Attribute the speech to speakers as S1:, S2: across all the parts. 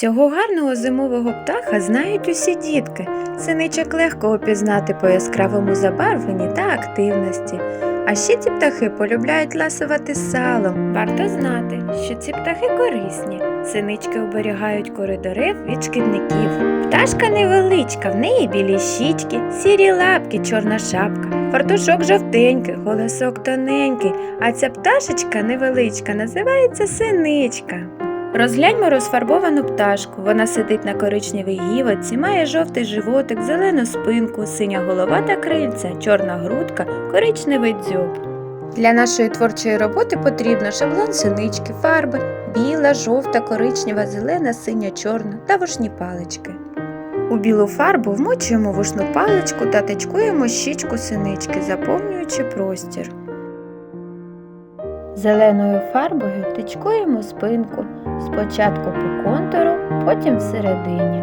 S1: Цього гарного зимового птаха знають усі дітки. Синичок легко опізнати по яскравому забарвленні та активності. А ще ці птахи полюбляють ласувати салом. Варто знати, що ці птахи корисні. Синички оберігають кори від шкідників. Пташка невеличка, в неї білі щічки, сірі лапки, чорна шапка, фартушок жовтенький, голосок тоненький, а ця пташечка невеличка називається синичка. Розгляньмо розфарбовану пташку. Вона сидить на коричневій гівоці, має жовтий животик, зелену спинку, синя голова та крильця, чорна грудка, коричневий дзьоб. Для нашої творчої роботи потрібно шаблон синички, фарби, біла, жовта, коричнева, зелена, синя, чорна та вушні палички. У білу фарбу вмочуємо вушну паличку та тичкуємо щічку синички, заповнюючи простір. Зеленою фарбою тичкуємо спинку, спочатку по контуру, потім всередині.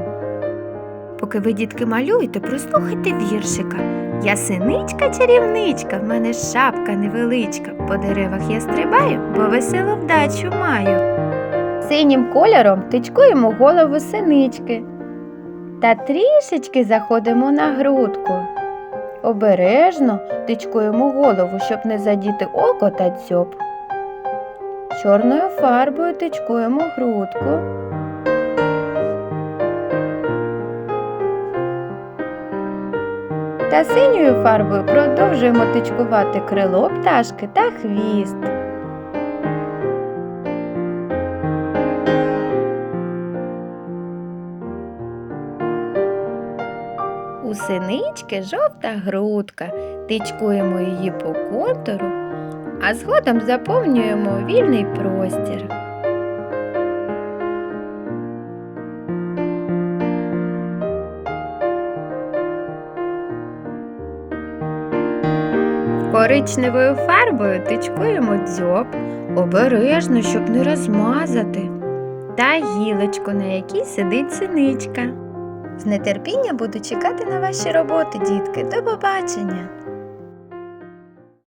S1: Поки ви, дітки, малюєте, прослухайте віршика. Я синичка чарівничка, в мене шапка невеличка. По деревах я стрибаю, бо веселу вдачу маю. Синім кольором тичкуємо голову синички та трішечки заходимо на грудку. Обережно тичкуємо голову, щоб не задіти око та дзьоб. Чорною фарбою тичкуємо грудку. Та синьою фарбою продовжуємо тичкувати крило пташки та хвіст. У синички жовта грудка. Тичкуємо її по контуру, а згодом заповнюємо вільний простір. Коричневою фарбою тичкуємо дзьоб, обережно, щоб не розмазати, та гілочку, на якій сидить синичка. З нетерпіння буду чекати на ваші роботи, дітки. До побачення!